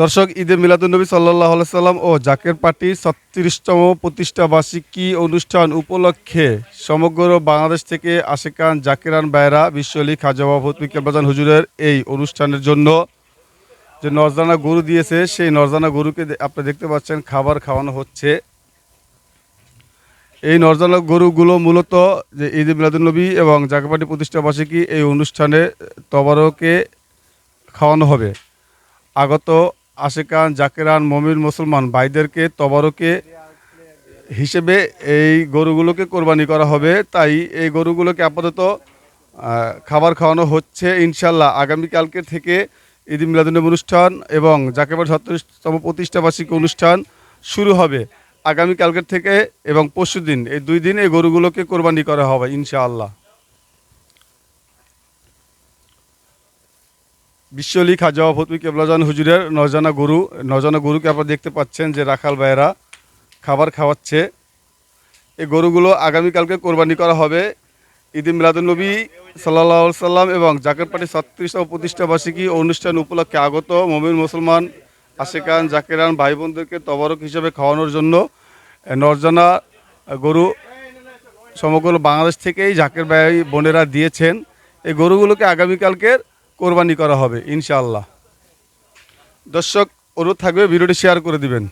দর্শক, ঈদে মিলাদুলনবী সাল্লাহ সাল্লাম ও জাকের পার্টির ছত্রিশতম প্রতিষ্ঠা বার্ষিকী অনুষ্ঠান উপলক্ষে সমগ্র বাংলাদেশ থেকে আশেকান জাকিরান বায়রা বিশ্বলি খাজা ভৌতমিক কেবাজান হুজুরের এই অনুষ্ঠানের জন্য যে নরজানা গরু দিয়েছে, সেই নরজানা গরুকে আপনি দেখতে পাচ্ছেন, খাবার খাওয়ানো হচ্ছে। এই নরজানা গরুগুলো মূলত যে ঈদ মিলাদুলনবী এবং জাকেরপাটি প্রতিষ্ঠা বার্ষিকী এই অনুষ্ঠানে তবারকে খাওয়ানো হবে। আগত আশেকান জাকেরান মমিন মুসলমান ভাইদেরকে তবারকে হিসেবে এই গরুগুলোকে কোরবানি করা হবে। তাই এই গরুগুলোকে আপাতত খাবার খাওয়ানো হচ্ছে ইনশাল্লাহ আগামীকালকে থেকে ঈদ মিলাদুন্নবী অনুষ্ঠান এবং জাকেবার ছত্রিশতম প্রতিষ্ঠাবার্ষিকী অনুষ্ঠান শুরু হবে আগামীকালকের থেকে এবং পরশু দিন। এই দুই দিন এই গরুগুলোকে কোরবানি করা হবে ইনশাআল্লাহ। বিশ্বলি খাজা ফতুই কেবলাজান হুজুরের নজানা গরু, নজানা গরুকে আপনারা দেখতে পাচ্ছেন যে রাখাল ভাইয়েরা খাবার খাওয়াচ্ছে। এই গরুগুলো আগামীকালকে কোরবানি করা হবে। ঈদ মিলাদুলনবী সাল্লাহ সাল্লাম এবং জাকের পার্টি ছত্রিশতম প্রতিষ্ঠা বার্ষিকী অনুষ্ঠান উপলক্ষে আগত মমিন মুসলমান, আশেকান, জাকেরান ভাই বোনদেরকে তবরক হিসেবে খাওয়ানোর জন্য নরজানা গরু সমগ্র বাংলাদেশ থেকেই জাকের ভাই বোনেরা দিয়েছেন। এই গরুগুলোকে আগামীকালকের কোরবানি করা হবে ইনশাআল্লাহ। দর্শক অনুরোধ থাকবে ভিডিওটি শেয়ার করে দিবেন।